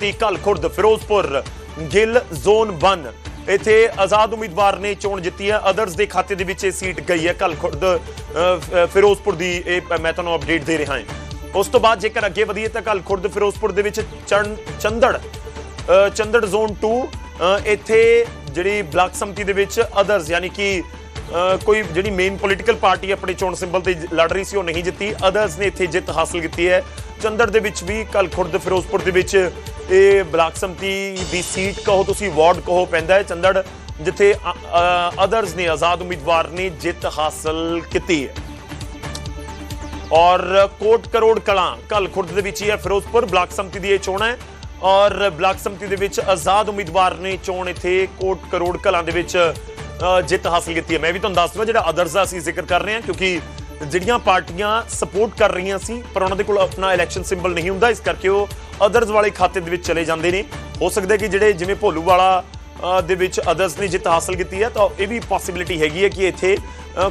ਤੀ ਖੁਰਦ, ਫਿਰੋਜ਼ਪੁਰ ਗਿੱਲ ਜ਼ੋਨ 1 ਇੱਥੇ ਆਜ਼ਾਦ ਉਮੀਦਵਾਰ ਨੇ ਚੋਣ ਜਿੱਤੀ ਹੈ। ਅਦਰਸ ਦੇ ਖਾਤੇ ਦੇ ਵਿੱਚ ਇਹ ਸੀਟ ਗਈ ਹੈ। ਕੱਲ ਖੁਰਦ ਫਿਰੋਜ਼ਪੁਰ ਦੀ ਇਹ ਮੈਂ ਤੁਹਾਨੂੰ ਅਪਡੇਟ ਦੇ ਰਿਹਾ ਹਾਂ। ਉਸ ਤੋਂ ਬਾਅਦ ਜੇਕਰ ਅੱਗੇ ਵਧੀਏ ਤਾਂ ਕੱਲ ਖੁਰਦ, ਫਿਰੋਜ਼ਪੁਰ ਦੇ ਵਿੱਚ ਚੰਨ- ਚੰਦੜ ਚੰਦੜ ਜ਼ੋਨ 2 ਇੱਥੇ ਜਿਹੜੀ ਬਲਾਕ ਸੰਮਤੀ ਦੇ ਵਿੱਚ ਅਦਰਸ ਯਾਨੀ ਕਿ ਕੋਈ ਜਿਹੜੀ ਮੇਨ ਪੋਲੀਟੀਕਲ ਪਾਰਟੀ ਆਪਣੇ ਚੋਣ ਸਿੰਬਲ ਤੇ ਲੜ ਰਹੀ ਸੀ, ਉਹ ਨਹੀਂ ਜਿੱਤੀ। ਅਦਰਸ ਨੇ ਇੱਥੇ ਜਿੱਤ ਹਾਸਲ ਕੀਤੀ ਹੈ। ਚੰਦਰ ਦੇ ਵਿੱਚ ਵੀ ਕੱਲ ਖੁਰਦ, ਫਿਰੋਜ਼ਪੁਰ ਦੇ ਵਿੱਚ ਇਹ ਬਲਾਕ ਸੰਮਤੀ ਦੀ ਸੀਟ ਕਹੋ, ਤੁਸੀਂ ਵਾਰਡ ਕਹੋ ਪੈਂਦਾ ਹੈ। ਚੰਦੜ, ਜਿੱਥੇ ਅਦਰਸ ਨੇ ਆਜ਼ਾਦ ਉਮੀਦਵਾਰ ਨੇ ਜਿੱਤ ਹਾਸਲ ਕੀਤੀ ਹੈ। ਔਰ ਕੋਟ ਕਰੋੜ ਕਲਾਂ ਕੱਲ ਖੁਰਦ ਦੇ ਵਿੱਚ ਹੀ ਹੈ, ਫਿਰੋਜ਼ਪੁਰ ਬਲਾਕ ਸੰਮਤੀ ਦੀ ਇਹ ਚੋਣ ਹੈ। ਔਰ ਬਲਾਕ ਸੰਮਤੀ ਦੇ ਵਿੱਚ ਆਜ਼ਾਦ ਉਮੀਦਵਾਰ ਨੇ ਚੋਣ ਇੱਥੇ ਕੋਟ ਕਰੋੜ ਕਲਾਂ ਦੇ ਵਿੱਚ ਜਿੱਤ ਹਾਸਲ ਕੀਤੀ ਹੈ। ਮੈਂ ਵੀ ਤੁਹਾਨੂੰ ਦੱਸ ਦਵਾਂ ਜਿਹੜਾ ਅਦਰਸ ਦਾ ਅਸੀਂ ਜ਼ਿਕਰ ਕਰ ਰਹੇ ਹਾਂ, ਕਿਉਂਕਿ ਜਿਹੜੀਆਂ ਪਾਰਟੀਆਂ ਸਪੋਰਟ ਕਰ ਰਹੀਆਂ ਸੀ, ਪਰ ਉਹਨਾਂ ਦੇ ਕੋਲ ਆਪਣਾ ਇਲੈਕਸ਼ਨ ਸਿੰਬਲ ਨਹੀਂ ਹੁੰਦਾ, ਇਸ ਕਰਕੇ ਉਹ ਅਦਰਜ਼ ਵਾਲੇ ਖਾਤੇ ਦੇ ਵਿੱਚ ਚਲੇ ਜਾਂਦੇ ਨੇ। ਹੋ ਸਕਦਾ ਕਿ ਜਿਹੜੇ ਜਿਵੇਂ ਭੋਲੂ ਵਾਲਾ ਦੇ ਵਿੱਚ ਅਦਰਸ ਨੇ ਜਿੱਤ ਹਾਸਲ ਕੀਤੀ ਹੈ, ਤਾਂ ਇਹ ਵੀ ਪੋਸਿਬਿਲਿਟੀ ਹੈਗੀ ਹੈ ਕਿ ਇੱਥੇ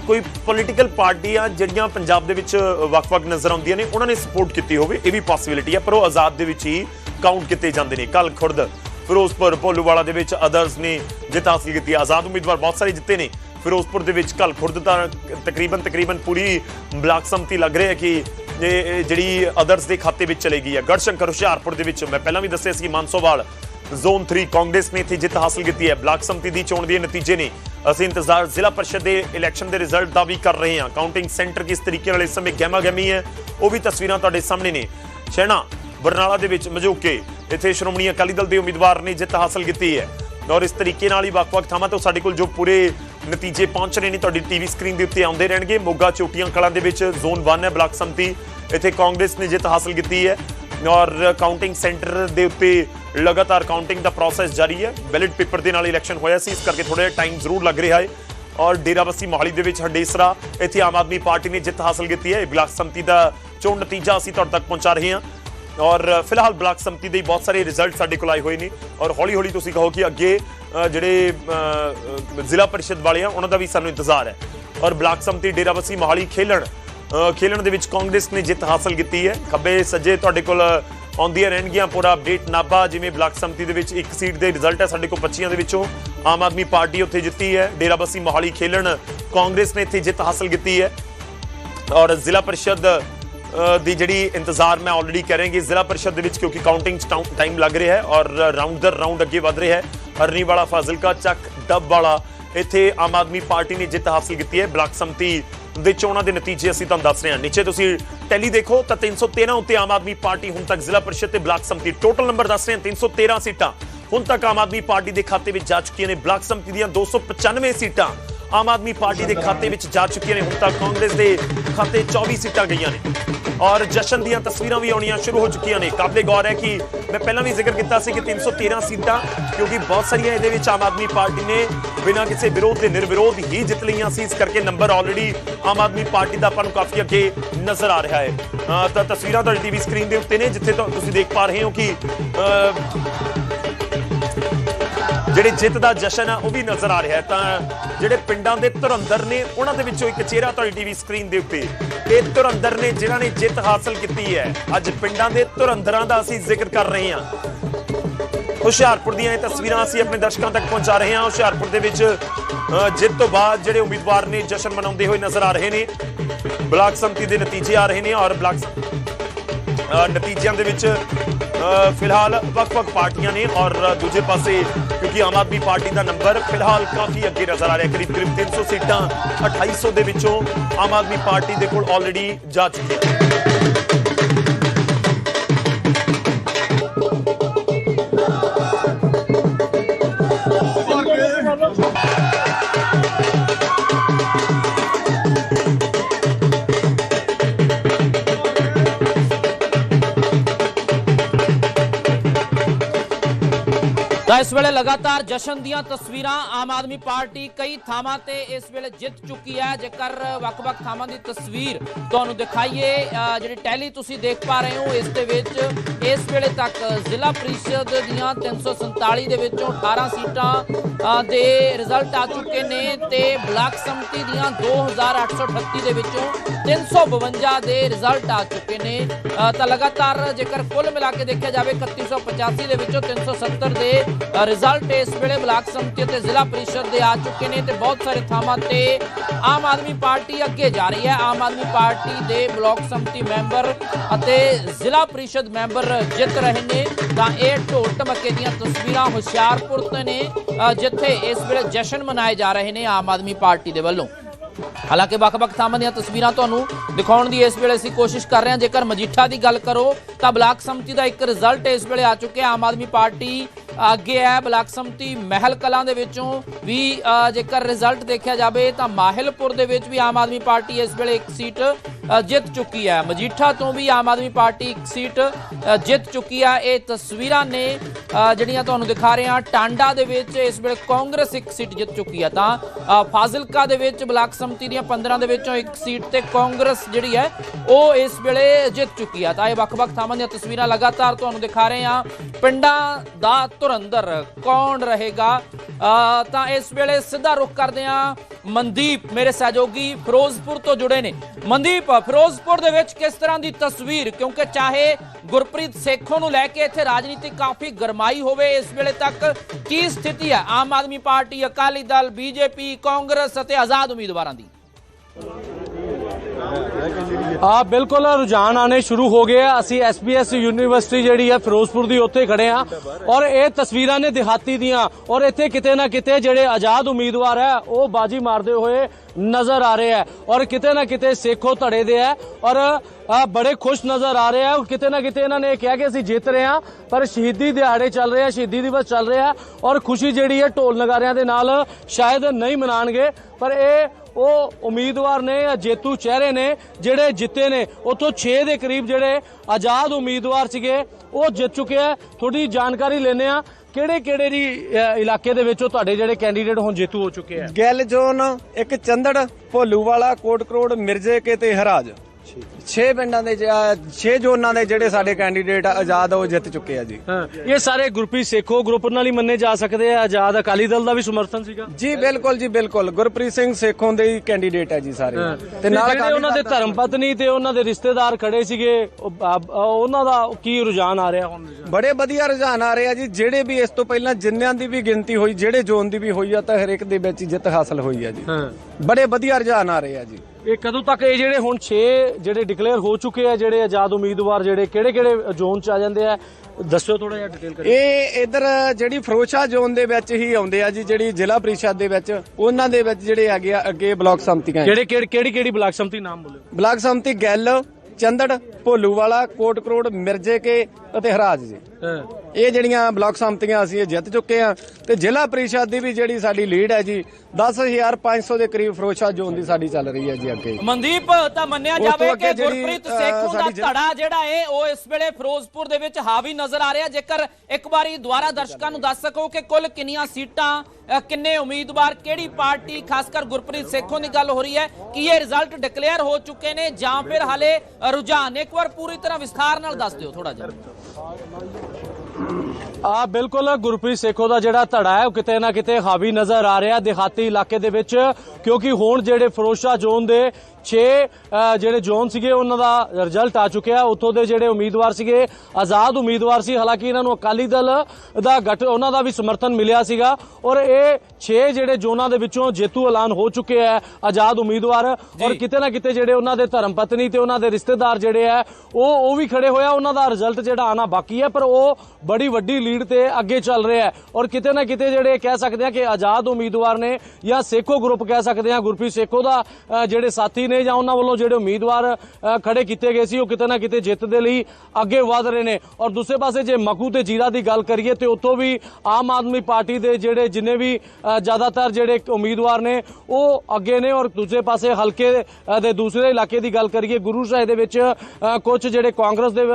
ਕੋਈ ਪੋਲੀਟੀਕਲ ਪਾਰਟੀਆਂ ਜਿਹੜੀਆਂ ਪੰਜਾਬ ਦੇ ਵਿੱਚ ਵੱਖ-ਵੱਖ ਨਜ਼ਰ ਆਉਂਦੀਆਂ ਨੇ, ਉਹਨਾਂ ਨੇ ਸਪੋਰਟ ਕੀਤੀ ਹੋਵੇ, ਇਹ ਵੀ ਪੋਸਿਬਿਲਿਟੀ ਹੈ, ਪਰ ਉਹ ਆਜ਼ਾਦ ਦੇ ਵਿੱਚ ਹੀ ਕਾਊਂਟ ਕੀਤੇ ਜਾਂਦੇ ਨੇ। ਕੱਲ ਖੁਰਦ, ਫਿਰੋਜ਼ਪੁਰ ਭੋਲੂਵਾਲਾ ਦੇ ਵਿੱਚ ਅਦਰਸ ਨੇ ਜਿੱਤ ਹਾਸਲ ਕੀਤੀ, ਆਜ਼ਾਦ ਉਮੀਦਵਾਰ ਬਹੁਤ ਸਾਰੇ ਜਿੱਤੇ ਨੇ। ਫਿਰੋਜ਼ਪੁਰ ਦੇ ਵਿੱਚ ਕੱਲ ਖੁਰਦ ਤਾਂ ਤਕਰੀਬਨ ਤਕਰੀਬਨ ਪੂਰੀ ਬਲਾਕ ਸੰਮਤੀ ਲੱਗ ਰਿਹਾ ਹੈ ਕਿ ਜਿਹੜੀ ਅਦਰਸ ਦੇ ਖਾਤੇ ਵਿੱਚ ਚਲੇ ਗਈ ਹੈ। ਗੜਸ਼ੰਕਰ ਹੁਸ਼ਿਆਰਪੁਰ ਦੇ ਵਿੱਚ ਮੈਂ ਪਹਿਲਾਂ ਵੀ ਦੱਸਿਆ ਸੀ ਮਾਨਸੋਵਾਲ ਜ਼ੋਨ 3 ਕਾਂਗਰਸ ਨੇ ਇੱਥੇ ਜਿੱਤ ਹਾਸਲ ਕੀਤੀ ਹੈ। ਬਲਾਕ ਸੰਮਤੀ ਦੀ ਚੋਣ ਦੇ ਨਤੀਜੇ ਨੇ ਅਸੀਂ ਇੰਤਜ਼ਾਰ ਜ਼ਿਲ੍ਹਾ ਪਰਿਸ਼ਦ ਦੇ ਇਲੈਕਸ਼ਨ ਦੇ ਰਿਜ਼ਲਟ ਦਾ ਵੀ ਕਰ ਰਹੇ ਹਾਂ। ਕਾਊਂਟਿੰਗ ਸੈਂਟਰ ਕਿਸ ਤਰੀਕੇ ਨਾਲ ਇਸ ਸਮੇਂ ਗਹਿਮਾ ਗਹਿਮੀ ਹੈ, ਉਹ ਵੀ ਤਸਵੀਰਾਂ ਤੁਹਾਡੇ ਸਾਹਮਣੇ ਨੇ। ਸ਼ਹਿਣਾ ਬਰਨਾਲਾ ਦੇ ਵਿੱਚ ਮਜੂਕੇ, ਇੱਥੇ ਸ਼੍ਰੋਮਣੀ ਅਕਾਲੀ ਦਲ ਦੇ ਉਮੀਦਵਾਰ ਨੇ ਜਿੱਤ ਹਾਸਲ ਕੀਤੀ ਹੈ। ਔਰ ਇਸ ਤਰੀਕੇ ਨਾਲ ਹੀ ਵੱਖ-ਵੱਖ ਥਾਵਾਂ ਤੋਂ ਸਾਡੇ ਕੋਲ ਜੋ ਪੂਰੇ ਨਤੀਜੇ ਪਹੁੰਚ ਰਹੇ ਨੇ। ਤੁਹਾਡੀ ਟੀਵੀ ਸਕਰੀਨ ਦੇ ਉੱਤੇ ਆਉਂਦੇ ਰਹਿਣਗੇ। ਮੋਗਾ ਚੋਟੀਆਂ ਕਲਾਂ ਦੇ ਵਿੱਚ ਜ਼ੋਨ 1 ਹੈ ਬਲਾਕ ਸੰਮਤੀ। ਇੱਥੇ ਕਾਂਗਰਸ ਨੇ ਜਿੱਤ ਹਾਸਲ ਕੀਤੀ ਹੈ ਔਰ ਕਾਊਂਟਿੰਗ ਸੈਂਟਰ ਦੇ ਉੱਤੇ ਲਗਾਤਾਰ ਕਾਊਂਟਿੰਗ ਦਾ ਪ੍ਰੋਸੈਸ ਜਾਰੀ ਹੈ। ਬੈਲਟ ਪੇਪਰ ਦੇ ਨਾਲ ਇਲੈਕਸ਼ਨ ਹੋਇਆ ਸੀ। ਇਸ ਕਰਕੇ ਥੋੜਾ ਜਿਹਾ ਟਾਈਮ ਜ਼ਰੂਰ ਲੱਗ ਰਿਹਾ ਹੈ। ਔਰ ਡੇਰਾਬੱਸੀ ਮੋਹਾਲੀ ਦੇ ਵਿੱਚ ਹੰਡੇਸਰਾ ਇੱਥੇ ਆਮ ਆਦਮੀ ਪਾਰਟੀ ਨੇ ਜਿੱਤ ਹਾਸਲ ਕੀਤੀ ਹੈ। ਇਹ ਬਲਾਕ ਸੰਮਤੀ ਦਾ ਚੋਣ ਨਤੀਜਾ ਅਸੀਂ ਤੁਹਾਡੇ ਤੱਕ ਪਹੁੰਚਾ ਰਹੇ ਹਾਂ। ਔਰ ਫਿਲਹਾਲ ਬਲਾਕ ਸੰਮਤੀ ਦੇ ਬਹੁਤ ਸਾਰੇ ਰਿਜ਼ਲਟ ਸਾਡੇ ਕੋਲ ਆਏ ਹੋਏ ਨੇ। ਔਰ ਹੌਲੀ ਹੌਲੀ ਤੁਸੀਂ ਕਹੋ ਕਿ ਅੱਗੇ ਜਿਹੜੇ ਜ਼ਿਲ੍ਹਾ ਪਰਿਸ਼ਦ ਵਾਲੇ ਆ ਉਹਨਾਂ ਦਾ ਵੀ ਸਾਨੂੰ ਇੰਤਜ਼ਾਰ ਹੈ। ਔਰ ਬਲਾਕ ਸੰਮਤੀ ਡੇਰਾਬੱਸੀ ਮੋਹਾਲੀ ਖੇਲਣ ਅ, ਖੇਲਣ ਦੇ ਵਿੱਚ ਕਾਂਗਰਸ ਨੇ ਜਿੱਤ ਹਾਸਲ ਕੀਤੀ ਹੈ। ਖੱਬੇ ਸੱਜੇ ਤੁਹਾਡੇ ਕੋਲ ਆਉਂਦੀਆਂ ਰਹਿਣਗੀਆਂ ਪੂਰਾ ਅਪਡੇਟ ਨਾਬਾ ਜਿਵੇਂ ਬਲਾਕ ਸੰਮਤੀ ਦੇ ਵਿੱਚ ਇੱਕ ਸੀਟ ਦੇ ਰਿਜ਼ਲਟ ਹੈ ਸਾਡੇ ਕੋਲ 25 ਦੇ ਵਿੱਚੋਂ। ਆਮ ਆਦਮੀ ਪਾਰਟੀ ਉੱਥੇ ਜਿੱਤੀ ਹੈ ਡੇਰਾਬੱਸੀ ਮੋਹਾਲੀ ਖੇਲਣ ਕਾਂਗਰਸ ਨੇ ਇੱਥੇ ਜਿੱਤ ਹਾਸਲ ਕੀਤੀ ਹੈ। ਔਰ ਜ਼ਿਲ੍ਹਾ ਪਰਿਸ਼ਦ ਦੀ ਜਿਹੜੀ ਇੰਤਜ਼ਾਰ ਮੈਂ ਆਲਰੇਡੀ ਕਰਾਂਗੀ ਜ਼ਿਲ੍ਹਾ ਪਰਿਸ਼ਦ ਦੇ ਵਿੱਚ ਕਿਉਂਕਿ ਕਾਊਂਟਿੰਗ ਟਾਈਮ ਲੱਗ ਰਿਹਾ ਹੈ ਔਰ ਰਾਉਂਡ ਦਰ ਰਾਉਂਡ ਅੱਗੇ ਵਧ ਰਿਹਾ ਹੈ। ਅਰਨੀ ਵਾਲਾ ਫਾਜ਼ਿਲਕਾ, ਚੱਕ ਡੱਬ ਵਾਲਾ ਇੱਥੇ ਆਮ ਆਦਮੀ ਪਾਰਟੀ ਨੇ ਜਿੱਤ ਹਾਸਲ ਕੀਤੀ ਹੈ। ਬਲਾਕ ਸੰਮਤੀ ਦੇ ਚੋਣਾਂ ਦੇ ਨਤੀਜੇ ਅਸੀਂ ਤੁਹਾਨੂੰ ਦੱਸ ਰਹੇ ਹਾਂ। ਨੀਚੇ ਤੁਸੀਂ ਟੈਲੀ ਦੇਖੋ ਤਾਂ 313 ਉੱਤੇ ਆਮ ਆਦਮੀ ਪਾਰਟੀ ਹੁਣ ਤੱਕ ਜ਼ਿਲ੍ਹਾ ਪਰਿਸ਼ਦ ਤੇ ਬਲਾਕ ਸੰਮਤੀ। ਟੋਟਲ ਨੰਬਰ ਦੱਸ ਰਹੇ ਹਾਂ 313 ਸੀਟਾਂ ਹੁਣ ਤੱਕ ਆਮ ਆਦਮੀ ਪਾਰਟੀ ਦੇ ਖਾਤੇ ਵਿੱਚ ਜਾ ਚੁੱਕੀਆਂ ਨੇ। ਬਲਾਕ ਸੰਮਤੀ ਦੀਆਂ 295 ਸੀਟਾਂ ਆਮ ਆਦਮੀ ਪਾਰਟੀ ਦੇ ਖਾਤੇ ਵਿੱਚ ਜਾ ਚੁੱਕੀਆਂ ਨੇ। ਹੁਣ ਤੱਕ ਕਾਂਗਰਸ ਦੇ ਖਾਤੇ 24 ਸੀਟਾਂ ਗਈਆਂ ਨੇ। ਔਰ ਜਸ਼ਨ ਦੀਆਂ ਤਸਵੀਰਾਂ ਵੀ ਆਉਣੀਆਂ ਸ਼ੁਰੂ ਹੋ ਚੁੱਕੀਆਂ ਨੇ। ਕਾਬਲੇ ਗੌਰ ਹੈ ਕਿ ਮੈਂ ਪਹਿਲਾਂ ਵੀ ਜ਼ਿਕਰ ਕੀਤਾ ਸੀ ਕਿ 313 ਸੀਟਾਂ, ਕਿਉਂਕਿ ਬਹੁਤ ਸਾਰੀਆਂ ਇਹਦੇ ਵਿੱਚ ਆਮ ਆਦਮੀ ਪਾਰਟੀ ਨੇ ਬਿਨਾਂ ਕਿਸੇ ਵਿਰੋਧ ਦੇ, ਨਿਰਵਿਰੋਧ ਹੀ ਜਿੱਤ ਲਈਆਂ ਸੀ। ਇਸ ਕਰਕੇ number already Aam Aadmi Party ਦਾ ਆਪਾਂ ਨੂੰ ਕਾਫੀ ਅੱਗੇ ਨਜ਼ਰ ਆ ਰਿਹਾ ਹੈ। ਤਾਂ ਤਸਵੀਰਾਂ ਤੁਹਾਡੀ ਟੀਵੀ ਸਕਰੀਨ ਦੇ ਉੱਤੇ ਨੇ, ਜਿੱਥੇ ਤੁਸੀਂ ਦੇਖ ਪਾ ਰਹੇ ਹੋ ਕਿ ਜਿਹੜੇ ਜਿੱਤ ਦਾ ਜਸ਼ਨ ਆ, ਉਹ ਵੀ ਨਜ਼ਰ ਆ ਰਿਹਾ ਹੈ। ਤਾਂ ਜਿਹੜੇ ਪਿੰਡਾਂ ਦੇ ਧੁਰੰਦਰ ਨੇ, ਉਹਨਾਂ ਦੇ ਵਿੱਚੋਂ ਇੱਕ ਚਿਹਰਾ ਤੁਹਾਡੀ ਟੀਵੀ ਸਕਰੀਨ ਦੇ ਉੱਤੇ। ਇਹ ਧੁਰੰਦਰ ਨੇ ਜਿਨ੍ਹਾਂ ਨੇ ਜਿੱਤ ਹਾਸਲ ਕੀਤੀ ਹੈ। ਅੱਜ ਪਿੰਡਾਂ ਦੇ ਧੁਰੰਦਰਾਂ ਦਾ ਅਸੀਂ ਜ਼ਿਕਰ ਕਰ ਰਹੇ ਹਾਂ। ਹੁਸ਼ਿਆਰਪੁਰ ਦੀਆਂ ਇਹ ਤਸਵੀਰਾਂ ਅਸੀਂ ਆਪਣੇ ਦਰਸ਼ਕਾਂ ਤੱਕ ਪਹੁੰਚਾ ਰਹੇ ਹਾਂ। ਹੁਸ਼ਿਆਰਪੁਰ ਦੇ ਵਿੱਚ ਜਿੱਤ ਤੋਂ ਬਾਅਦ ਜਿਹੜੇ ਉਮੀਦਵਾਰ ਨੇ ਜਸ਼ਨ ਮਨਾਉਂਦੇ ਹੋਏ ਨਜ਼ਰ ਆ ਰਹੇ ਨੇ, ਬਲਾਕ ਸੰਮਤੀ ਦੇ ਨਤੀਜੇ ਆ ਰਹੇ ਨੇ ਔਰ ਬਲਾਕ ਨਤੀਜਿਆਂ ਦੇ ਵਿੱਚ ਫਿਲਹਾਲ ਵੱਖ-ਵੱਖ ਪਾਰਟੀਆਂ ਨੇ ਔਰ ਦੂਜੇ ਪਾਸੇ, ਕਿਉਂਕਿ ਆਮ ਆਦਮੀ ਪਾਰਟੀ ਦਾ ਨੰਬਰ ਫਿਲਹਾਲ ਕਾਫੀ ਅੱਗੇ ਨਜ਼ਰ ਆ ਰਿਹਾ ਕਰੀਬ ਕਰੀਬ 300 ਸੀਟਾਂ 2800 ਦੇ ਵਿੱਚੋਂ ਆਮ ਆਦਮੀ ਪਾਰਟੀ ਦੇ ਕੋਲ ਆਲਰੇਡੀ ਜਾ ਚੁੱਕੀਆਂ ਤਾਂ ਇਸ ਵੇਲੇ ਲਗਾਤਾਰ ਜਸ਼ਨ ਦੀਆਂ ਤਸਵੀਰਾਂ ਆਮ ਆਦਮੀ ਪਾਰਟੀ ਕਈ ਥਾਵਾਂ ਤੇ ਇਸ ਵੇਲੇ ਜਿੱਤ ਚੁੱਕੀ ਹੈ। ਜੇਕਰ ਵੱਖ-ਵੱਖ ਥਾਵਾਂ ਦੀ ਤਸਵੀਰ ਤੁਹਾਨੂੰ ਦਿਖਾਈਏ ਜਿਹੜੀ ਟੈਲੀ ਤੁਸੀਂ ਦੇਖ ਪਾ ਰਹੇ ਹੋ, ਇਸ ਦੇ ਵਿੱਚ ਇਸ ਵੇਲੇ ਤੱਕ ਜ਼ਿਲ੍ਹਾ ਪ੍ਰੀਸ਼ਦ ਦੀਆਂ 347 ਦੇ ਵਿੱਚੋਂ 18 ਸੀਟਾਂ ਦੇ ਰਿਜ਼ਲਟ ਆ ਚੁੱਕੇ ਨੇ ਤੇ ਬਲਾਕ ਸੰਮਤੀ ਦੀਆਂ 2838 ਦੇ ਵਿੱਚੋਂ 352 ਦੇ ਰਿਜ਼ਲਟ ਆ ਚੁੱਕੇ ਨੇ। ਤਾਂ ਲਗਾਤਾਰ ਜੇਕਰ ਕੁੱਲ ਮਿਲਾ ਕੇ ਦੇਖਿਆ ਜਾਵੇ 3185 ਦੇ ਵਿੱਚੋਂ 370 ਦੇ ਰਿਜ਼ਲਟ ਇਸ ਵੇਲੇ ਬਲਾਕ ਸੰਮਤੀ ਅਤੇ ਜ਼ਿਲ੍ਹਾ ਪ੍ਰੀਸ਼ਦ ਦੇ ਆ ਚੁੱਕੇ ਨੇ ਤੇ ਬਹੁਤ ਸਾਰੇ ਥਾਵਾਂ ਤੇ ਆਮ ਆਦਮੀ ਪਾਰਟੀ ਅੱਗੇ ਜਾ ਰਹੀ ਹੈ। ਆਮ ਆਦਮੀ ਪਾਰਟੀ ਦੇ ਬਲਾਕ ਸੰਮਤੀ ਮੈਂਬਰ ਅਤੇ ਜ਼ਿਲ੍ਹਾ ਪ੍ਰੀਸ਼ਦ ਮੈਂਬਰ ਜਿੱਤ ਰਹੇ ਨੇ। ਤਾਂ ਇਹ ਢੋਲ ਢਮੱਕੇ ਦੀਆਂ ਤਸਵੀਰਾਂ ਹੁਸ਼ਿਆਰਪੁਰ ਤੋਂ ਨੇ ਜਿੱਥੇ ਇਸ ਵੇਲੇ ਜਸ਼ਨ ਮਨਾਏ ਜਾ ਰਹੇ ਨੇ ਆਮ ਆਦਮੀ ਪਾਰਟੀ ਦੇ ਵੱਲੋਂ। ਹਾਲਾਂਕਿ ਵੱਖ-ਵੱਖ ਥਾਵਾਂ ਦੀਆਂ ਤਸਵੀਰਾਂ ਤੁਹਾਨੂੰ ਦਿਖਾਉਣ ਦੀ ਇਸ ਵੇਲੇ ਅਸੀਂ ਕੋਸ਼ਿਸ਼ ਕਰ ਰਹੇ ਹਾਂ। ਜੇਕਰ ਮਜੀਠਾ ਦੀ ਗੱਲ ਕਰੋ ਤਾਂ ਬਲਾਕ ਸੰਮਤੀ ਦਾ ਇੱਕ ਰਿਜ਼ਲਟ ਇਸ ਵੇਲੇ ਆ ਚੁੱਕਿਆ। ਆਮ ਆਦਮੀ ਪਾਰਟੀ ਅੱਗੇ ਹੈ ਬਲਾਕ ਸੰਮਤੀ ਮਹਿਲ ਕਲਾਂ ਦੇ ਵਿੱਚੋਂ ਵੀ ਜੇਕਰ ਰਿਜ਼ਲਟ ਦੇਖਿਆ ਜਾਵੇ ਤਾਂ ਮਾਹਿਲਪੁਰ ਦੇ ਵਿੱਚ ਵੀ ਆਮ ਆਦਮੀ ਪਾਰਟੀ ਇਸ ਵੇਲੇ ਇੱਕ ਸੀਟ ਜਿੱਤ ਚੁੱਕੀ ਹੈ। ਮਜੀਠਾ ਤੋਂ ਵੀ ਆਮ ਆਦਮੀ ਪਾਰਟੀ ਇੱਕ ਸੀਟ ਜਿੱਤ ਚੁੱਕੀ ਹੈ। ਇਹ ਤਸਵੀਰਾਂ ਨੇ ਜਿਹੜੀਆਂ ਤੁਹਾਨੂੰ ਦਿਖਾ ਰਹੇ ਹਾਂ। ਟਾਂਡਾ ਦੇ ਵਿੱਚ ਇਸ ਵੇਲੇ ਕਾਂਗਰਸ ਇੱਕ ਸੀਟ ਜਿੱਤ ਚੁੱਕੀ ਹੈ। ਤਾਂ ਫਾਜ਼ਿਲਕਾ ਦੇ ਵਿੱਚ ਬਲਾਕ ਸੰਮਤੀ ਦੀਆਂ 15 ਦੇ ਵਿੱਚੋਂ ਇੱਕ ਸੀਟ ਤੇ ਕਾਂਗਰਸ ਜਿਹੜੀ ਹੈ, ਉਹ ਇਸ ਵੇਲੇ ਜਿੱਤ ਚੁੱਕੀ ਹੈ। ਤਾਂ ਇਹ ਵੱਖ-ਵੱਖ ਥਾਵਾਂ ਦੀਆਂ ਤਸਵੀਰਾਂ ਲਗਾਤਾਰ ਤੁਹਾਨੂੰ ਦਿਖਾ ਰਹੇ ਹਾਂ। ਪਿੰਡਾਂ ਦਾ ਧੁਰੰਦਰ ਕੌਣ ਰਹੇਗਾ? ਤਾਂ ਇਸ ਵੇਲੇ ਸਿੱਧਾ ਰੁਖ ਕਰਦੇ ਹਾਂ। ਮਨਦੀਪ, ਮੇਰੇ ਸਹਿਯੋਗੀ, ਫਿਰੋਜ਼ਪੁਰ ਤੋਂ ਜੁੜੇ ਨੇ। ਮਨਦੀਪ ਫਿਰੋਜ਼ਪੁਰ ਦੇ ਵਿੱਚ ਕਿਸ ਤਰ੍ਹਾਂ ਦੀ ਤਸਵੀਰ? ਕਿਉਂਕਿ ਚਾਹੇ ਗੁਰਪ੍ਰੀਤ ਸੇਖੋਂ ਨੂੰ ਲੈ ਕੇ ਇੱਥੇ ਰਾਜਨੀਤੀ ਕਾਫੀ ਗਰਮਾਈ ਹੋਵੇ, ਇਸ ਵੇਲੇ ਤੱਕ ਕੀ ਸਥਿਤੀ ਹੈ? Aam Aadmi Party, Akali Dal, BJP, Congress ਅਤੇ ਆਜ਼ਾਦ ਉਮੀਦਵਾਰਾਂ ਦੀ। ਆ ਬਿਲਕੁਲ ਰੁਝਾਨ ਆਣੇ ਸ਼ੁਰੂ ਹੋ ਗਏ ਆ। ਅਸੀਂ ਐਸਬੀਐਸ ਯੂਨੀਵਰਸਿਟੀ ਜਿਹੜੀ ਹੈ ਫਿਰੋਜ਼ਪੁਰ ਦੀ ਉੱਥੇ ਖੜੇ ਆ। ਔਰ ਇਹ ਤਸਵੀਰਾਂ ਨੇ ਦਿਹਾਤੀ ਦੀਆਂ। ਔਰ ਇੱਥੇ ਕਿਤੇ ਨਾ ਕਿਤੇ ਜਿਹੜੇ ਆਜ਼ਾਦ ਉਮੀਦਵਾਰ ਹੈ ਉਹ ਬਾਜੀ ਮਾਰਦੇ ਹੋਏ ਨਜ਼ਰ ਆ ਰਹੇ ਆ। ਔਰ ਕਿਤੇ ਨਾ ਕਿਤੇ ਸੇਖੋ ਧੜੇ ਦੇ ਆ। ਔਰ ਬੜੇ ਖੁਸ਼ ਨਜ਼ਰ ਆ ਰਹੇ ਆ। ਕਿਤੇ ਨਾ ਕਿਤੇ ਇਹਨਾਂ ਨੇ ਇਹ ਕਿਹਾ ਕਿ ਅਸੀਂ ਜਿੱਤ ਰਹੇ ਆ, ਪਰ ਸ਼ਹੀਦੀ ਦਿਹਾੜੇ ਚੱਲ ਰਹੇ ਆ, ਸ਼ਹੀਦੀ ਦਿਵਸ ਚੱਲ ਰਿਹਾ। ਔਰ ਖੁਸ਼ੀ ਜਿਹੜੀ ਹੈ ਢੋਲ ਨਗਾਰਿਆਂ ਦੇ ਨਾਲ ਸ਼ਾਇਦ ਨਹੀਂ ਮਨਾਣਗੇ। ਪਰ ਇਹ ਉਹ ਉਮੀਦਵਾਰ ਨੇ ਜੇਤੂ ਚਿਹਰੇ ਨੇ, ਜਿਹੜੇ ਜਿੱਤੇ ਨੇ। ਉਥੋਂ 6 ਦੇ ਕਰੀਬ ਜਿਹੜੇ ਆਜ਼ਾਦ ਉਮੀਦਵਾਰ ਸੀਗੇ, ਉਹ ਜਿੱਤ ਚੁੱਕੇ ਆ। ਥੋੜੀ ਜਾਣਕਾਰੀ ਲੈਣੇ ਆ ਕਿਹੜੇ ਕਿਹੜੇ ਜੀ ਇਲਾਕੇ ਦੇ ਵਿੱਚੋਂ ਤੁਹਾਡੇ ਜਿਹੜੇ ਕੈਂਡੀਡੇਟ ਹੁਣ ਜੇਤੂ ਹੋ ਚੁੱਕੇ ਆ? ਗੈਲ ਜ਼ੋਨ ਇੱਕ ਚੰਦੜ, ਭੋਲੂਵਾਲਾ ਕੋਟ ਕਰੋੜ ਮਿਰਜ਼ੇ ਕੇ ਤੇ ਹਰਾਜ। 6 ਪਿੰਡਾਂ ਦੇ 6 ਜ਼ੋਨਾਂ ਦੇ ਜਿਹੜੇ ਸਾਡੇ ਕੈਂਡੀਡੇਟ ਆ, ਆਜ਼ਾਦ ਆ, ਉਹ ਜਿੱਤ ਚੁੱਕੇ ਆ ਜੀ। ਹਾਂ ਇਹ ਸਾਰੇ ਗੁਰਪ੍ਰੀਤ ਸੇਖੋ ਗਰੁੱਪ ਨਾਲ ਹੀ ਮੰਨੇ ਜਾ ਸਕਦੇ ਆ ਆਜ਼ਾਦ ਅਕਾਲੀ ਦਲ ਦਾ ਵੀ ਸਮਰਥਨ ਸੀਗਾ। ਜੀ ਬਿਲਕੁਲ ਜੀ ਬਿਲਕੁਲ। ਗੁਰਪ੍ਰੀਤ ਸਿੰਘ ਸੇਖੋਂ ਦੇ ਹੀ ਕੈਂਡੀਡੇਟ ਹੈ ਜੀ ਸਾਰੇ। ਤੇ ਨਾਲ ਜਿਹੜੇ ਉਹਨਾਂ ਦੇ ਧਰਮ ਪਤਨੀ ਤੇ ਉਹਨਾਂ ਦੇ ਰਿਸ਼ਤੇਦਾਰ ਖੜੇ ਸੀਗੇ ਉਹ- ਆ- ਆ- ਉਹਨਾਂ ਦਾ ਕੀ ਰੁਝਾਨ ਆ ਰਿਹਾ ਹੁਣ? ਬੜੇ ਵਧੀਆ ਰੁਝਾਨ ਆ ਰਹੇ ਆ ਜੀ ਜਿਹੜੇ ਵੀ ਇਸ ਤੋਂ ਪਹਿਲਾਂ ਜਿੰਨਿਆਂ ਦੀ ਵੀ ਗਿਣਤੀ ਹੋਈ ਜਿਹੜੇ ਜ਼ੋਨ ਦੀ ਵੀ ਹੋਈ ਆ ਤਾਂ ਹਰੇਕ ਦੇ ਵਿੱਚ ਜਿੱਤ ਹਾਸਲ ਹੋਈ ਆ ਜੀ। ਹਾਂ। ਬੜੇ ਵਧੀਆ ਰੁਝਾਨ ਆ ਰਹੇ ਆ ਜੀ। ਇਹ ਕਦੋਂ ਤੱਕ ਇਹ ਜਿਹੜੇ ਹੁਣ 6 ਜਿਹੜੇ ਡਿਕਲੇਅਰ ਹੋ ਚੁੱਕੇ ਆ ਜਿਹੜੇ ਆਜ਼ਾਦ ਉਮੀਦਵਾਰ ਜਿਹੜੇ ਕਿਹੜੇ ਕਿਹੜੇ ਜ਼ੋਨ ਚ ਆ ਜਾਂਦੇ ਆ ਦੱਸਿਓ ਥੋੜਾ ਜਿਹਾ ਡਿਟੇਲ ਕਰੀ ਇਹ ਇਧਰ ਜਿਹੜੀ ਫਰੋਸ਼ਾ ਜ਼ੋਨ ਦੇ ਵਿੱਚ ਹੀ ਆਉਂਦੇ ਆ ਜੀ ਜਿਹੜੀ ਜ਼ਿਲ੍ਹਾ ਪ੍ਰੀਸ਼ਦ ਦੇ ਵਿੱਚ ਉਹਨਾਂ ਦੇ ਵਿੱਚ ਜਿਹੜੇ ਹੈਗੇ ਆ ਅੱਗੇ ਬਲਾਕ ਸੰਮਤੀਆਂ। ਕਿਹੜੇ ਕਿਹੜੇ ਕਿਹੜੀ ਬਲਾਕ ਸੰਮਤੀ ਨਾਮ ਬੋਲਿਓ? ਬਲਾਕ ਸੰਮਤੀ ਗੈਲ ਚੰਦੜ ਭੋਲੂਵਾਲਾ ਕੋਟ ਕਰੋੜ ਮਿਰਜ਼ੇ ਕੇ ਅਤੇ ਹਰਾਜ ਜੀ। ਇਹ ਜਿਹੜੀਆਂ ਬਲਾਕ ਸੰਮਤੀਆਂ ਅਸੀਂ ਇਹ ਜਿੱਤ ਚੁੱਕੇ ਆ ਤੇ ਜ਼ਿਲ੍ਹਾ ਪ੍ਰੀਸ਼ਦ ਦੀ ਵੀ ਜਿਹੜੀ ਸਾਡੀ ਲੀਡ ਹੈ ਜੀ 10500 ਦੇ ਕਰੀਬ ਫਰੋਸ਼ਾ ਜ਼ੋਨ ਦੀ ਸਾਡੀ ਚੱਲ ਰਹੀ ਹੈ ਜੀ ਅੱਗੇ। ਮਨਦੀਪ ਤਾਂ ਮੰਨਿਆ ਜਾਵੇ ਕਿ ਗੁਰਪ੍ਰੀਤ ਸੇਖੋਂ ਦਾ ਧੜਾ ਜਿਹੜਾ ਹੈ ਉਹ ਇਸ ਵੇਲੇ ਫਿਰੋਜ਼ਪੁਰ ਦੇ ਵਿੱਚ ਹਾਵੀ ਨਜ਼ਰ ਆ ਰਿਹਾ। ਜੇਕਰ ਇੱਕ ਵਾਰੀ ਦੁਆਰਾ ਦਰਸ਼ਕਾਂ ਨੂੰ ਦੱਸ ਸਕੋ ਕਿ ਕੁੱਲ ਕਿੰਨੀਆਂ ਸੀਟਾਂ ਕਿੰਨੇ ਉਮੀਦਵਾਰ ਕਿਹੜੀ ਪਾਰਟੀ ਖਾਸ ਕਰ ਗੁਰਪ੍ਰੀਤ ਸੇਖੋਂ ਦੀ ਗੱਲ ਹੋ ਰਹੀ ਹੈ ਕੀ ਇਹ ਰਿਜ਼ਲਟ ਡਿਕਲੇਅਰ ਹੋ ਚੁੱਕੇ ਨੇ ਜਾਂ ਫਿਰ ਹਾਲੇ ਰੁਝਾਨ, ਇੱਕ ਵਾਰ ਪੂਰੀ ਤਰ੍ਹਾਂ ਵਿਸਥਾਰ ਨਾਲ ਦੱਸ ਦਿਓ ਥੋੜਾ ਜਿਹਾ। ਆ, ਬਿਲਕੁਲ, ਗੁਰਪ੍ਰੀਤ ਸੇਖੋ ਦਾ ਜਿਹੜਾ ਧੜਾ ਹੈ, ਉਹ ਕਿਤੇ ਨਾ ਕਿਤੇ ਹਾਵੀ ਨਜ਼ਰ ਆ ਰਿਹਾ ਦਿਹਾਤੀ ਇਲਾਕੇ ਦੇ ਵਿੱਚ, ਕਿਉਂਕਿ ਹੁਣ ਜਿਹੜੇ ਫਰੋਸ਼ਾ ਜ਼ੋਨ ਦੇ 6 ਜਿਹੜੇ ਜ਼ੋਨ ਸੀਗੇ ਉਹਨਾਂ ਦਾ ਰਿਜ਼ਲਟ ਆ ਚੁੱਕਿਆ। ਉੱਥੋਂ ਦੇ ਜਿਹੜੇ ਉਮੀਦਵਾਰ ਸੀਗੇ ਆਜ਼ਾਦ ਉਮੀਦਵਾਰ ਸੀ। ਹਾਲਾਂਕਿ ਇਹਨਾਂ ਨੂੰ ਅਕਾਲੀ ਦਲ ਦਾ ਗਠ ਉਹਨਾਂ ਦਾ ਵੀ ਸਮਰਥਨ ਮਿਲਿਆ ਸੀਗਾ। ਔਰ ਇਹ 6 ਜਿਹੜੇ ਜ਼ੋਨਾਂ ਦੇ ਵਿੱਚੋਂ ਜੇਤੂ ਐਲਾਨ ਹੋ ਚੁੱਕੇ ਆ ਆਜ਼ਾਦ ਉਮੀਦਵਾਰ। ਔਰ ਕਿਤੇ ਨਾ ਕਿਤੇ ਜਿਹੜੇ ਉਹਨਾਂ ਦੇ ਧਰਮ ਪਤਨੀ ਤੇ ਉਹਨਾਂ ਦੇ ਰਿਸ਼ਤੇਦਾਰ ਜਿਹੜੇ ਆ ਉਹ ਉਹ ਵੀ ਖੜੇ ਹੋਇਆ ਉਹਨਾਂ ਦਾ ਰਿਜ਼ਲਟ ਜਿਹੜਾ ਆਣਾ ਬਾਕੀ ਹੈ ਪਰ ਉਹ ਬੜੀ ਵੱਡੀ ਲੀਡ ਤੇ ਅੱਗੇ ਚੱਲ ਰਿਹਾ ਹੈ। ਔਰ ਕਿਤੇ ਨਾ ਕਿਤੇ ਜਿਹੜੇ ਕਹਿ ਸਕਦੇ ਆ ਕਿ ਆਜ਼ਾਦ ਉਮੀਦਵਾਰ ਨੇ ਜਾਂ ਸੇਖੋ ਗਰੁੱਪ ਕਹਿ ਸਕਦੇ ਆ ਗੁਰਪ੍ਰੀਤ ਸੇਖੋ ਦਾ ਜਿਹੜੇ ਸਾਥੀ ਨੇ ਜਾਂ ਉਹਨਾਂ ਵੱਲੋਂ ਜਿਹੜੇ ਉਮੀਦਵਾਰ ਖੜੇ ਕੀਤੇ ਗਏ ਸੀ ਉਹ ਕਿਤੇ ਨਾ ਕਿਤੇ ਜਿੱਤ ਦੇ ਲਈ ਅੱਗੇ ਵਧ ਰਹੇ ਨੇ। ਔਰ ਦੂਸਰੇ ਪਾਸੇ ਜੇ ਮਕੂ ਤੇ ਜੀਰਾ ਦੀ ਗੱਲ ਕਰੀਏ ਤੇ ਉੱਥੋਂ ਵੀ ਆਮ ਆਦਮੀ ਪਾਰਟੀ ਦੇ ਜਿਹੜੇ ਜਿੰਨੇ ਵੀ ਜ਼ਿਆਦਾਤਰ ਜਿਹੜੇ ਉਮੀਦਵਾਰ ਨੇ ਉਹ ਅੱਗੇ ਨੇ। ਔਰ ਦੂਜੇ ਪਾਸੇ ਹਲਕੇ ਦੇ ਦੂਸਰੇ ਇਲਾਕੇ ਦੀ ਗੱਲ ਕਰੀਏ ਗੁਰੂ ਸਾਹਿਬ ਦੇ ਵਿੱਚ ਅ, ਕੁਝ ਜਿਹੜੇ ਕਾਂਗਰਸ ਦੇ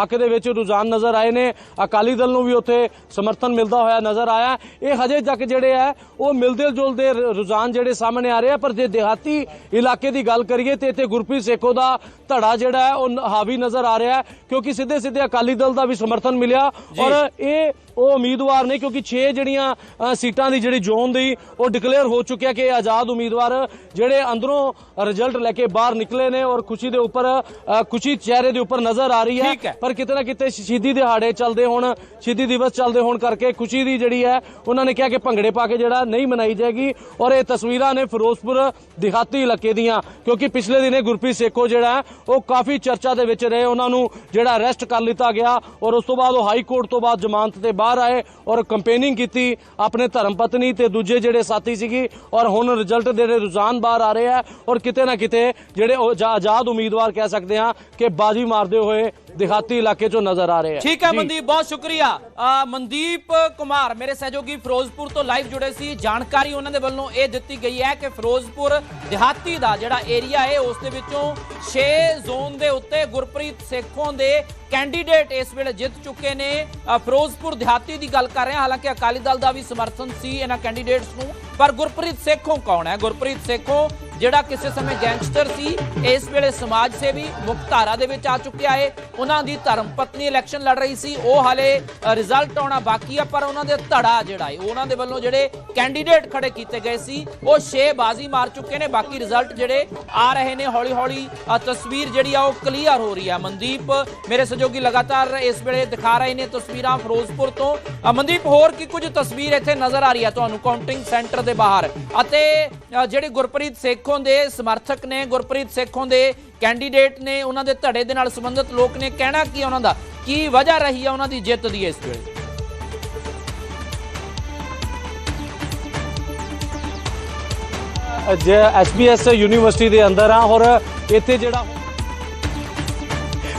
ਹੱਕ ਦੇ ਵਿੱਚ ਰੁਝਾਨ ਨਜ਼ਰ ਆਏ ਨੇ। ਅਕਾਲੀ ਦਲ ਨੂੰ ਵੀ ਉੱਥੇ ਸਮਰਥਨ ਮਿਲਦਾ ਹੋਇਆ ਨਜ਼ਰ ਆਇਆ। ਇਹ ਹਜੇ ਤੱਕ ਜਿਹੜੇ ਹੈ ਉਹ ਮਿਲਦੇ ਜੁਲਦੇ ਰੁਝਾਨ ਜਿਹੜੇ ਸਾਹਮਣੇ ਆ ਰਹੇ ਆ ਪਰ ਜੇ ਦਿਹਾਤੀ ਇਲਾਕੇ ਦੀ ਗੱਲ ਕਰੀਏ ਤੇ ਇੱਥੇ ਗੁਰਪ੍ਰੀਤ ਸੇਖੋ ਦਾ ਧੜਾ ਜਿਹੜਾ ਹੈ ਉਹ ਹਾਵੀ ਨਜ਼ਰ ਆ ਰਿਹਾ ਹੈ ਕਿਉਂਕਿ ਸਿੱਧੇ ਸਿੱਧੇ ਅਕਾਲੀ ਦਲ ਦਾ ਵੀ ਸਮਰਥਨ ਮਿਲਿਆ ਔਰ ਇਹ ਉਹ ਉਮੀਦਵਾਰ ਨੇ ਕਿਉਂਕਿ 6 ਜਿਹੜੀਆਂ ਸੀਟਾਂ ਦੀ ਜਿਹੜੀ ਜ਼ੋਨ ਦੀ ਉਹ ਡਿਕਲੇਅਰ ਹੋ ਚੁੱਕਿਆ ਕਿ ਆਜ਼ਾਦ ਉਮੀਦਵਾਰ ਜਿਹੜੇ ਅੰਦਰੋਂ ਰਿਜ਼ਲਟ ਲੈ ਕੇ ਬਾਹਰ ਨਿਕਲੇ ਨੇ ਔਰ ਖੁਸ਼ੀ ਦੇ ਉੱਪਰ ਖੁਸ਼ੀ ਚਿਹਰੇ ਦੇ ਉੱਪਰ ਨਜ਼ਰ ਆ ਰਹੀ ਹੈ। ਪਰ ਕਿਤੇ ਨਾ ਕਿਤੇ ਸ਼ਹੀਦੀ ਦਿਹਾੜੇ ਚੱਲਦੇ ਹੋਣ ਸ਼ਹੀਦੀ ਦਿਵਸ ਚੱਲਦੇ ਹੋਣ ਕਰਕੇ ਖੁਸ਼ੀ ਦੀ ਜਿਹੜੀ ਹੈ ਉਹਨਾਂ ਨੇ ਕਿਹਾ ਕਿ ਭੰਗੜੇ ਪਾ ਕੇ ਜਿਹੜਾ ਨਹੀਂ ਮਨਾਈ ਜਾਏਗੀ ਔਰ ਇਹ ਤਸਵੀਰਾਂ ਨੇ ਫਿਰੋਜ਼ਪੁਰ ਦਿਹਾਤੀ ਇਲਾਕੇ ਦੀਆਂ ਕਿਉਂਕਿ ਪਿਛਲੇ ਦਿਨੇ ਗੁਰਪ੍ਰੀਤ ਸੇਖੋ ਜਿਹੜਾ ਉਹ ਕਾਫੀ ਚਰਚਾ ਦੇ ਵਿੱਚ ਰਹੇ ਉਹਨਾਂ ਨੂੰ ਜਿਹੜਾ ਅਰੈਸਟ ਕਰ ਲਿੱਤਾ ਗਿਆ ਔਰ ਉਸ ਤੋਂ ਬਾਅਦ ਉਹ ਹਾਈ ਕੋਰਟ ਤੋਂ ਬਾਅਦ ਜ਼ਮਾਨਤ ਤੇ ਬਾਹਰ ਆਏ ਔਰ ਕੰਪੇਨਿੰਗ ਕੀਤੀ ਆਪਣੇ ਧਰਮ ਪਤਨੀ ਤੇ ਦੂਜੇ ਜਿਹੜੇ ਸਾਥੀ ਸੀਗੀ ਔਰ ਹੁਣ ਰਿਜ਼ਲਟ ਦੇ ਜਿਹੜੇ ਰੁਝਾਨ ਬਾਹਰ ਆ ਰਹੇ ਆ ਔਰ ਕਿਤੇ ਨਾ ਕਿਤੇ ਜਿਹੜੇ ਆਜ਼ਾਦ ਉਮੀਦਵਾਰ ਕਹਿ ਸਕਦੇ ਆ ਕਿ ਬਾਜੀ ਮਾਰਦੇ ਹੋਏ ਦਿਹਾਤੀ ਇਲਾਕੇ ਚੋਂ ਨਜ਼ਰ ਆ ਰਹੇ ਆ। ਠੀਕ ਹੈ। ਮਨਦੀਪ ਬਹੁਤ ਸ਼ੁਕਰੀਆ। ਮਨਦੀਪ ਕੁਮਾਰ ਮੇਰੇ ਸਹਿਯੋਗੀ ਫਿਰੋਜ਼ਪੁਰ ਤੋਂ ਲਾਈਵ ਜੁੜੇ ਸੀ। ਜਾਣਕਾਰੀ ਉਹਨਾਂ ਦੇ ਵੱਲੋਂ ਇਹ ਦਿੱਤੀ ਗਈ ਹੈ ਕਿ ਫਿਰੋਜ਼ਪੁਰ ਦਿਹਾਤੀ ਦਾ ਜਿਹੜਾ ਏਰੀਆ ਹੈ ਉਸ ਦੇ ਵਿੱਚੋਂ 6 ਜ਼ੋਨ ਦੇ ਉੱਤੇ ਗੁਰਪ੍ਰੀਤ ਸੇਖੋਂ ਦੇ ਕੈਂਡੀਡੇਟ ਇਸ ਵੇਲੇ ਜਿੱਤ ਚੁੱਕੇ ਨੇ। ਫਿਰੋਜ਼ਪੁਰ ਦਿਹਾਤੀ ਦੀ ਗੱਲ ਕਰ ਰਹੇ ਹਾਂ। ਹਾਲਾਂਕਿ ਅਕਾਲੀ ਦਲ ਦਾ ਵੀ ਸਮਰਥਨ ਸੀ ਇਹਨਾਂ ਕੈਂਡੀਡੇਟਸ ਨੂੰ। ਪਰ ਗੁਰਪ੍ਰੀਤ ਸੇਖੋਂ ਕੌਣ ਹੈ? ਗੁਰਪ੍ਰੀਤ ਸੇਖੋਂ ਜਿਹੜਾ ਕਿਸੇ ਸਮੇਂ ਗੈਂਗਸਟਰ ਸੀ ਇਸ ਵੇਲੇ ਸਮਾਜ ਸੇਵੀ ਮੁੱਖ ਧਾਰਾ ਦੇ ਵਿੱਚ ਆ ਚੁੱਕਿਆ ਹੈ ਉਹਨਾਂ ਦੀ ਧਰਮ ਪਤਨੀ ਇਲੈਕਸ਼ਨ ਲੜ ਰਹੀ ਸੀ। ਉਹ ਹਾਲੇ ਰਿਜ਼ਲਟ ਆਉਣਾ ਬਾਕੀ ਆ ਪਰ ਉਹਨਾਂ ਦੇ ਧੜਾ ਜਿਹੜਾ ਹੈ ਉਹਨਾਂ ਦੇ ਵੱਲੋਂ ਜਿਹੜੇ ਕੈਂਡੀਡੇਟ ਖੜੇ ਕੀਤੇ ਗਏ ਸੀ ਉਹ 6 ਬਾਜ਼ੀ ਮਾਰ ਚੁੱਕੇ ਨੇ। ਬਾਕੀ ਰਿਜ਼ਲਟ ਜਿਹੜੇ ਆ ਰਹੇ ਨੇ ਹੌਲੀ ਹੌਲੀ ਤਸਵੀਰ ਜਿਹੜੀ ਆ ਉਹ ਕਲੀਅਰ ਹੋ ਰਹੀ ਆ। ਮਨਦੀਪ ਮੇਰੇ ਸਹਿਯੋਗੀ ਲਗਾਤਾਰ ਇਸ ਵੇਲੇ ਦਿਖਾ ਰਹੇ ਨੇ ਤਸਵੀਰਾਂ ਫਿਰੋਜ਼ਪੁਰ ਤੋਂ। ਮਨਦੀਪ ਹੋਰ ਕੀ ਕੁਝ ਤਸਵੀਰ ਇੱਥੇ ਨਜ਼ਰ ਆ ਰਹੀ ਆ ਤੁਹਾਨੂੰ? ਕਾਊਂਟਿੰਗ ਸੈਂਟਰ ਦੇ ਬਾਹਰ ਅਤੇ ਅ, ਜਿਹੜੇ ਗੁਰਪ੍ਰੀਤ ਸੇਖ ਦੇ ਸਮਰਥਕ ਨੇ, ਗੁਰਪ੍ਰੀਤ ਸੇਖੋਂ ਦੇ ਕੈਂਡੀਡੇਟ ਨੇ, ਉਹਨਾਂ ਦੇ ਧੜੇ ਦੇ ਨਾਲ ਸੰਬੰਧਿਤ ਲੋਕ ਨੇ। ਕਹਿਣਾ ਕੀ ਉਹਨਾਂ ਦਾ? ਕੀ ਵਜ੍ਹਾ ਰਹੀ ਹੈ ਉਹਨਾਂ ਦੀ ਜਿੱਤ ਦੀ ਇਸ ਵੇਲੇ? ਜੇ ਐਸਬੀਐਸ ਯੂਨੀਵਰਸਿਟੀ ਦੇ ਅੰਦਰ ਆ ਔਰ ਇੱਥੇ ਜਿਹੜਾ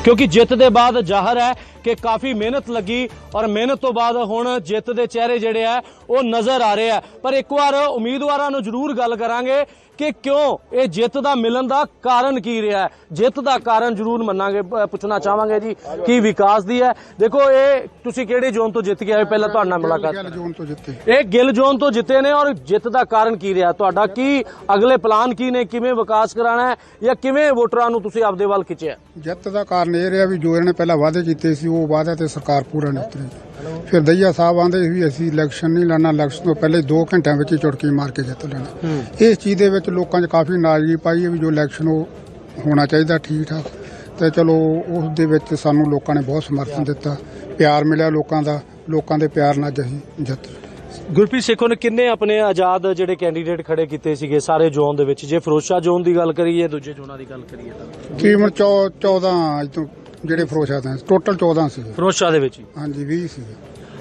ਕਿਉਂਕਿ ਜਿੱਤ ਦੇ ਬਾਅਦ ਜ਼ਾਹਰ ਹੈ ਕਿ ਕਾਫੀ ਮਿਹਨਤ ਲੱਗੀ ਔਰ ਮਿਹਨਤ ਤੋਂ ਬਾਅਦ ਹੁਣ ਜਿੱਤ ਦੇ ਚਿਹਰੇ ਜਿਹੜੇ ਆ ਉਹ ਨਜ਼ਰ ਆ ਰਹੇ ਆ। ਪਰ ਇੱਕ ਵਾਰ ਉਮੀਦਵਾਰਾਂ ਨੂੰ ਜ਼ਰੂਰ ਗੱਲ ਕਰਾਂਗੇ ਕਿ ਕਿਉਂ ਇਹ ਜਿੱਤ ਦਾ ਮਿਲਣ ਦਾ ਕਾਰਨ ਕੀ ਰਿਹਾ ਜਿੱਤ ਦਾ ਕਾਰਨ ਜ਼ਰੂਰ ਮੰਨਾਂਗੇ ਪੁੱਛਣਾ ਚਾਹਾਂਗੇ ਜੀ ਕੀ ਵਿਕਾਸ ਦੀ ਹੈ? ਦੇਖੋ ਇਹ ਤੁਸੀਂ ਕਿਹੜੇ ਜ਼ੋਨ ਤੋਂ ਜਿੱਤ ਕੇ ਆਏ ਪਹਿਲਾਂ ਤੁਹਾਡੇ ਮੁਲਾਕਾਤ ਗੱਲ ਜੂਨ ਤੋਂ ਜਿੱਤੇ। ਇਹ ਗਿੱਲ ਜ਼ੋਨ ਤੋਂ ਜਿੱਤੇ ਨੇ ਔਰ ਜਿੱਤ ਦਾ ਕਾਰਨ ਕੀ ਰਿਹਾ? ਤੁਹਾਡਾ ਕੀ ਅਗਲੇ ਪਲਾਨ ਕੀ ਨੇ? ਕਿਵੇਂ ਵਿਕਾਸ ਕਰਾਣਾ ਹੈ? ਜਾਂ ਕਿਵੇਂ ਵੋਟਰਾਂ ਨੂੰ ਤੁਸੀਂ ਆਪਦੇ ਵੱਲ ਖਿੱਚਿਆ? ਜਿੱਤ ਦਾ ਕਾਰਨ ਇਹ ਰਿਹਾ ਵੀ ਜੋ ਇਹਨਾਂ ਨੇ ਪਹਿਲਾਂ ਵਾਅਦੇ ਕੀਤੇ ਸੀ ਉਹ ਵਾਅਦੇ ਤੇ ਸਰਕਾਰ ਪੂਰਾ ਨਹੀਂ ਉਤਰੀ ਫਿਰ ਦਈਆ ਸਾਹਿਬ ਆਂਦੇ ਵੀ ਅਸੀਂ ਇਲੈਕਸ਼ਨ ਨਹੀਂ ਲੜਨਾ ਇਲੈਕਸ਼ਨ ਤੋਂ ਪਹਿਲੇ 2 ਘੰਟਿਆਂ ਵਿੱਚ ਹੀ ਚੁਟਕੀ ਮਾਰ ਕੇ ਜਿੱਤ ਲੈਣਾ। ਇਸ ਚੀਜ਼ ਦੇ ਵਿੱਚ ਲੋਕਾਂ 'ਚ ਕਾਫੀ ਨਾਰਾਜ਼ਗੀ ਪਾਈ ਹੈ ਵੀ ਜੋ ਇਲੈਕਸ਼ਨ ਉਹ ਹੋਣਾ ਚਾਹੀਦਾ ਠੀਕ ਠਾਕ ਤੇ ਚਲੋ ਉਸ ਦੇ ਵਿੱਚ ਸਾਨੂੰ ਲੋਕਾਂ ਨੇ ਬਹੁਤ ਸਮਰਥਨ ਦਿੱਤਾ। ਪਿਆਰ ਮਿਲਿਆ ਲੋਕਾਂ ਦਾ ਲੋਕਾਂ ਦੇ ਪਿਆਰ ਨਾਲ ਅਸੀਂ ਜਿੱਤ। ਗੁਰਪ੍ਰੀਤ ਸੇਖੋ ਨੇ ਕਿੰਨੇ ਆਪਣੇ ਆਜ਼ਾਦ ਜਿਹੜੇ ਕੈਂਡੀਡੇਟ ਖੜੇ ਕੀਤੇ ਸੀਗੇ ਸਾਰੇ ਜ਼ੋਨ ਦੇ ਵਿੱਚ? ਜੇ ਫਿਰੋਜ਼ਸ਼ਾਹ ਜ਼ੋਨ ਦੀ ਗੱਲ ਕਰੀਏ ਦੂਜੇ ਜ਼ੋਨਾਂ ਦੀ ਗੱਲ ਕਰੀਏ ਤਾਂ। ਤਕਰੀਬਨ 14 ਅੱਜ ਤੋਂ ਜਿਹੜੇ ਫਰੋਸ਼ਾ ਦੇ ਟੋਟਲ 14 ਸੀ। ਫਿਰੋਜ਼ਸ਼ਾਹ ਦੇ ਵਿੱਚ ਹਾਂਜੀ 20 ਸੀ।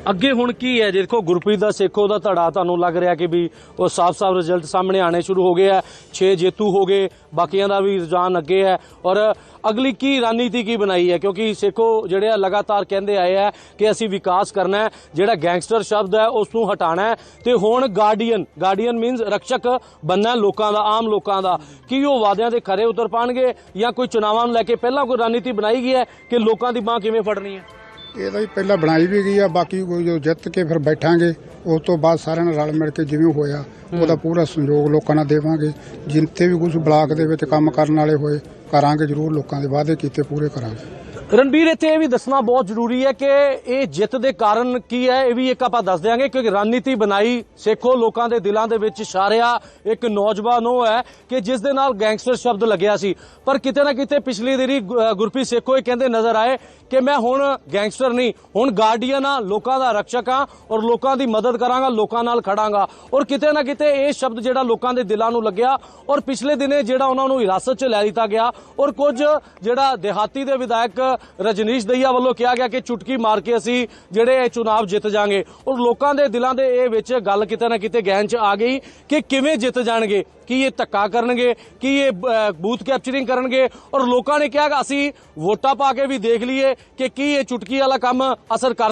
ਅੱਗੇ ਹੁਣ ਕੀ ਹੈ? ਦੇਖੋ, ਗੁਰਪ੍ਰੀਤ ਦਾ ਸੇਖੋ ਦਾ ਧੜਾ ਤੁਹਾਨੂੰ ਲੱਗ ਰਿਹਾ ਕਿ ਵੀ ਉਹ ਸਾਫ਼-ਸਾਫ਼ ਰਿਜ਼ਲਟ ਸਾਹਮਣੇ ਆਣੇ ਸ਼ੁਰੂ ਹੋ ਗਏ ਆ। 6 ਜੇਤੂ ਹੋ ਗਏ, ਬਾਕੀਆਂ ਦਾ ਵੀ ਰੁਝਾਨ ਅੱਗੇ ਹੈ। ਔਰ ਅਗਲੀ ਕੀ ਰਣਨੀਤੀ, ਕੀ ਬਣਾਈ ਹੈ? ਕਿਉਂਕਿ ਸੇਖੋ ਜਿਹੜੇ ਆ ਲਗਾਤਾਰ ਕਹਿੰਦੇ ਆਏ ਆ ਕਿ ਅਸੀਂ ਵਿਕਾਸ ਕਰਨਾ ਹੈ, ਜਿਹੜਾ ਗੈਂਗਸਟਰ ਸ਼ਬਦ ਹੈ, ਉਸ ਨੂੰ ਹਟਾਣਾ ਹੈ। ਤੇ ਹੁਣ ਗਾਰਡੀਅਨ ਗਾਰਡੀਅਨ ਮੀਨਸ ਰਕਸ਼ਕ ਬੰਨਾ ਲੋਕਾਂ ਦਾ, ਆਮ ਲੋਕਾਂ ਦਾ। ਕੀ ਉਹ ਵਾਅਦਿਆਂ ਦੇ ਖਰੇ ਉਤਰ ਪਾਣਗੇ ਜਾਂ ਕੋਈ ਚੁਣਾਵਾਂ ਨੂੰ ਲੈ ਕੇ ਪਹਿਲਾਂ ਕੋਈ ਰਣਨੀਤੀ ਬਣਾਈ ਗਈ ਹੈ ਕਿ ਲੋਕਾਂ ਦੀ ਬਾਹ ਕਿਵੇਂ ਫੜਨੀ ਹੈ? ਇਹ ਤਾਂ ਜੀ ਪਹਿਲਾਂ ਬਣਾਈ ਵੀ ਗਈ ਆ ਬਾਕੀ ਕੋਈ ਜੋ ਜਿੱਤ ਕੇ ਫਿਰ ਬੈਠਾਂਗੇ ਉਸ ਤੋਂ ਬਾਅਦ ਸਾਰਿਆਂ ਨਾਲ ਰਲ ਮਿਲ ਕੇ ਜਿਵੇਂ ਹੋਇਆ ਉਹਦਾ ਪੂਰਾ ਸੰਯੋਗ ਲੋਕਾਂ ਨਾਲ ਦੇਵਾਂਗੇ। ਜਿੰਤੇ ਵੀ ਕੁਝ ਬਲਾਕ ਦੇ ਵਿੱਚ ਕੰਮ ਕਰਨ ਵਾਲੇ ਹੋਏ ਕਰਾਂਗੇ ਜ਼ਰੂਰ ਲੋਕਾਂ ਦੇ ਵਾਅਦੇ ਕੀਤੇ ਪੂਰੇ ਕਰਾਂਗੇ। ਰਣਬੀਰ, ਇੱਥੇ ਇਹ ਵੀ ਦੱਸਣਾ ਬਹੁਤ ਜ਼ਰੂਰੀ ਹੈ ਕਿ ਇਹ ਜਿੱਤ ਦੇ ਕਾਰਨ ਕੀ ਹੈ, ਇਹ ਵੀ ਇੱਕ ਆਪਾਂ ਦੱਸ ਦਿਆਂਗੇ ਕਿਉਂਕਿ ਰਣਨੀਤੀ ਬਣਾਈ ਸੇਖੋ ਲੋਕਾਂ ਦੇ ਦਿਲਾਂ ਦੇ ਵਿੱਚ ਛਾਰਿਆ ਇੱਕ ਨੌਜਵਾਨ ਉਹ ਹੈ ਕਿ ਜਿਸ ਦੇ ਨਾਲ ਗੈਂਗਸਟਰ ਸ਼ਬਦ ਲੱਗਿਆ ਸੀ। ਪਰ ਕਿਤੇ ਨਾ ਕਿਤੇ ਪਿਛਲੀ ਦਿਨੀ ਗੁ- ਗੁਰਪ੍ਰੀਤ ਸੇਖੋ ਇਹ ਕਹਿੰਦੇ ਨਜ਼ਰ ਆਏ ਕਿ ਮੈਂ ਹੁਣ ਗੈਂਗਸਟਰ ਨਹੀਂ, ਹੁਣ ਗਾਰਡੀਅਨ ਆ, ਲੋਕਾਂ ਦਾ ਰਕਸ਼ਕ ਆ ਔਰ ਲੋਕਾਂ ਦੀ ਮਦਦ ਕਰਾਂਗਾ, ਲੋਕਾਂ ਨਾਲ ਖੜਾਂਗਾ। ਔਰ ਕਿਤੇ ਨਾ ਕਿਤੇ ਇਹ ਸ਼ਬਦ ਜਿਹੜਾ ਲੋਕਾਂ ਦੇ ਦਿਲਾਂ ਨੂੰ ਲੱਗਿਆ ਔਰ ਪਿਛਲੇ ਦਿਨੇ ਜਿਹੜਾ ਉਹਨਾਂ ਨੂੰ ਹਿਰਾਸਤ 'ਚ ਲੈ ਲਿੱਤਾ ਗਿਆ ਔਰ ਕੁਝ ਜਿਹੜਾ ਦਿਹਾਤੀ ਦੇ ਵਿਧਾਇਕ ਰਜਨੀਸ਼ ਦਈਆ ਵੱਲੋਂ ਕਿਹਾ ਗਿਆ ਕਿ ਚੁਟਕੀ ਮਾਰ ਕੇ ਅਸੀਂ ਜਿਹੜੇ ਇਹ ਚੁਣਾਵ ਜਿੱਤ ਜਾਾਂਗੇ। ਔਰ ਲੋਕਾਂ ਦੇ ਦਿਲਾਂ ਦੇ ਇਹ ਵਿੱਚ ਗੱਲ ਕਿਤੇ ਨਾ ਕਿਤੇ ਗਹਿਨ 'ਚ ਆ ਗਈ ਕਿ ਕਿਵੇਂ ਜਿੱਤ ਜਾਣਗੇ, ਕੀ ਇਹ ਧੱਕਾ ਕਰਨਗੇ, ਕੀ ਇਹ ਬੂਥ ਕੈਪਚਰਿੰਗ ਕਰਨਗੇ। ਔਰ ਲੋਕਾਂ ਨੇ ਕਿਹਾ ਅਸੀਂ ਵੋਟਾਂ ਪਾ ਕੇ ਵੀ ਦੇਖ ਲਈਏ ਕਿ ਕੀ ਇਹ ਚੁਟਕੀ ਵਾਲਾ ਕੰਮ ਅਸਰ ਕਰ